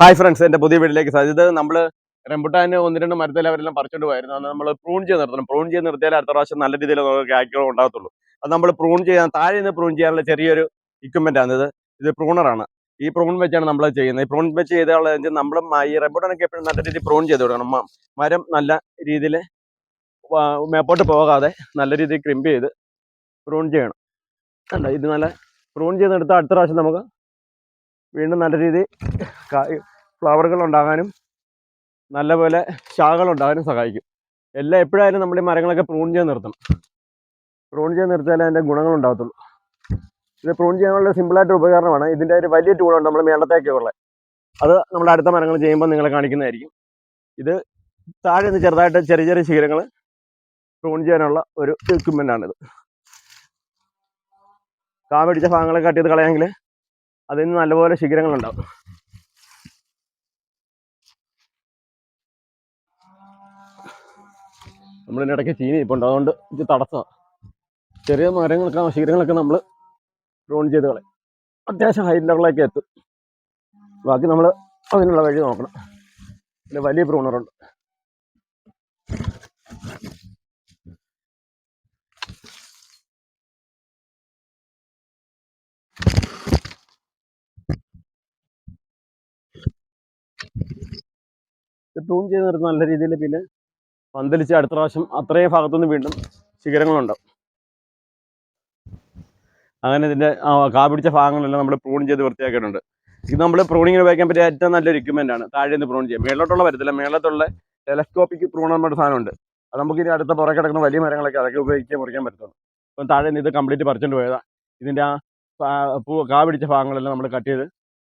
Hi friends എന്റെ പുതിയ വീട്ടിലേക്ക് ഇത് നമ്മൾ റംബുട്ടാന് ഒന്ന് രണ്ട് മരത്തിൽ അവരെല്ലാം പറിച്ചോണ്ട് പോയിരുന്നു അത് നമ്മൾ പ്രൂൺ ചെയ്ത് നിർത്തണം. പ്രൂൺ ചെയ്ത് നിർത്തിയാൽ അടുത്ത പ്രാവശ്യം നല്ല രീതിയിൽ നമുക്ക് കായ്ക്കളോ ഉണ്ടാകത്തുള്ളൂ. അത് നമ്മൾ പ്രൂൺ ചെയ്യാൻ താഴെ നിന്ന് പ്രൂൺ ചെയ്യാനുള്ള ചെറിയൊരു ഇക്വിപ്മെന്റ് ആണ് ഇത്. ഇത് പ്രൂണറാണ് ഈ പ്രൂൺ വെച്ചാണ് നമ്മൾ ചെയ്യുന്നത്. ഈ പ്രൂൺ വെച്ച് ചെയ്താൽ നമ്മൾ ഈ റംബുട്ടാനൊക്കെ എപ്പോഴും നല്ല രീതിയിൽ പ്രൂൺ ചെയ്ത് കൊടുക്കണം. മരം നല്ല രീതിയിൽ മേപ്പോട്ട് പോകാതെ നല്ല രീതിയിൽ ക്രിമ്പ് ചെയ്ത് പ്രൂൺ ചെയ്യണം. അല്ല ഇത് നല്ല പ്രൂൺ ചെയ്തെടുത്താൽ അടുത്ത പ്രാവശ്യം നമുക്ക് വീണ്ടും നല്ല രീതിയിൽ ഫ്ലവറുകൾ ഉണ്ടാകാനും നല്ലപോലെ ശാഖകൾ ഉണ്ടാകാനും സഹായിക്കും. എല്ലാം എപ്പോഴായാലും നമ്മൾ ഈ മരങ്ങളൊക്കെ പ്രൂൺ ചെയ്ത് നിർത്തണം. പ്രൂൺ ചെയ്ത് നിർത്തിയാലേ അതിന്റെ ഗുണങ്ങൾ ഉണ്ടാകത്തുള്ളൂ. ഇത് പ്രൂൺ ചെയ്യാനുള്ള സിമ്പിളായിട്ട് ഉപകരണമാണ്. ഇതിന്റെ ഒരു വലിയ ടൂളുണ്ട് നമ്മൾ മേളത്തേക്ക് ഉള്ളത്. അത് നമ്മൾ അടുത്ത മരങ്ങൾ ചെയ്യുമ്പോൾ നിങ്ങളെ കാണിക്കുന്നതായിരിക്കും. ഇത് താഴെ നിന്ന് ചെറുതായിട്ട് ചെറിയ ചെറിയ ശീലങ്ങൾ പ്രൂൺ ചെയ്യാനുള്ള ഒരു equipment ആണിത്. കാ പിടിച്ച ഭാഗങ്ങളെ കട്ട് ചെയ്ത് കളയാമെങ്കിൽ അതിൽ നിന്ന് നല്ലപോലെ ശിഖരങ്ങളുണ്ടാവും. നമ്മളിതിന്റെ ഇടയ്ക്ക് ചീനി ഇപ്പൊ അതുകൊണ്ട് ഇത് തടസ്സമാണ് ചെറിയ മരങ്ങളൊക്കെ ശിഖരങ്ങളൊക്കെ നമ്മൾ ഡ്രോൺ ചെയ്ത് കളയും. അത്യാവശ്യം ഹൈ ലെവലിലേക്ക് എത്തും. ബാക്കി നമ്മൾ അതിനുള്ള വഴി നോക്കണം. പിന്നെ വലിയ പ്രൂണറുണ്ട് പ്രൂൺ ചെയ്ത് നിർത്തുന്ന നല്ല രീതിയിൽ പിന്നെ പന്തലിച്ച് അടുത്ത പ്രാവശ്യം അത്രയും ഭാഗത്തുനിന്ന് വീണ്ടും ശിഖരങ്ങളുണ്ടാവും അങ്ങനെ ഇതിന്റെ കാ പിടിച്ച ഭാഗങ്ങളെല്ലാം നമ്മൾ പ്രൂൺ ചെയ്ത് വൃത്തിയാക്കിയിട്ടുണ്ട്. ഇത് നമ്മൾ പ്രൂണിങ്ങിന് ഉപയോഗിക്കാൻ പറ്റിയ ഏറ്റവും നല്ലൊരു ഇക്യുപ്മെന്റ് ആണ്. താഴെ നിന്ന് പ്രൂൺ ചെയ്യാം. മേളോട്ടുള്ള വരത്തില്ല. മേളത്തുള്ള ടെലസ്കോപ്പിക്ക് പ്രൂൺ നമ്മുടെ സാധനമുണ്ട് അത് നമുക്ക് ഇനി അടുത്ത പുറകെ കിടക്കുന്ന വലിയ മരങ്ങളൊക്കെ അതൊക്കെ ഉപയോഗിച്ച് മുറിക്കാൻ പറ്റത്തുള്ളൂ. അപ്പം താഴെ നിന്ന് ഇത് കംപ്ലീറ്റ് പറിച്ചുകൊണ്ട് പോയതാണ് ഇതിന്റെ ആ പാ- കാ പിടിച്ച ഭാഗങ്ങളെല്ലാം നമ്മൾ കട്ട് ചെയ്ത്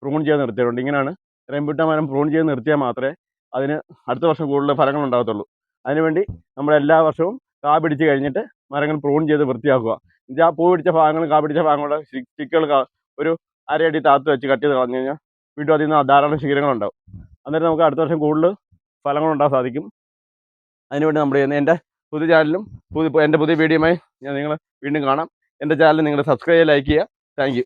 പ്രൂൺ ചെയ്ത് നിർത്തിയിട്ടുണ്ട്. ഇങ്ങനെയാണ് റെമ്പുട്ട മരം പ്രൂൺ ചെയ്ത് നിർത്തിയാൽ മാത്രമേ അതിന് അടുത്ത വർഷം കൂടുതൽ ഫലങ്ങൾ ഉണ്ടാകത്തുള്ളൂ. അതിനുവേണ്ടി നമ്മൾ എല്ലാ വർഷവും കാ പിടിച്ച് കഴിഞ്ഞിട്ട് മരങ്ങൾ പ്രൂൺ ചെയ്ത് വൃത്തിയാക്കുക. ആ പൂ പിടിച്ച ഭാഗങ്ങളും കാ പിടിച്ച ഭാഗങ്ങളുടെ സ്റ്റിക്കുകൾ ഒരു അരയടി താത്ത് വെച്ച് കട്ട് ചെയ്ത് കളഞ്ഞു കഴിഞ്ഞാൽ വീണ്ടും അതിൽ നിന്ന് ധാരാളം ശിഖരങ്ങളുണ്ടാവും അന്നേരം നമുക്ക് അടുത്ത വർഷം കൂടുതൽ ഫലങ്ങൾ ഉണ്ടാകാൻ സാധിക്കും. അതിനുവേണ്ടി നമ്മൾ ചെയ്യുന്നത് എന്റെ പുതിയ ചാനലും പുതിയ എന്റെ പുതിയ വീഡിയോയുമായി ഞാൻ നിങ്ങളെ വീണ്ടും കാണാം. എന്റെ ചാനൽ നിങ്ങൾ സബ്സ്ക്രൈബ് ചെയ്യുക ലൈക്ക് ചെയ്യുക. താങ്ക്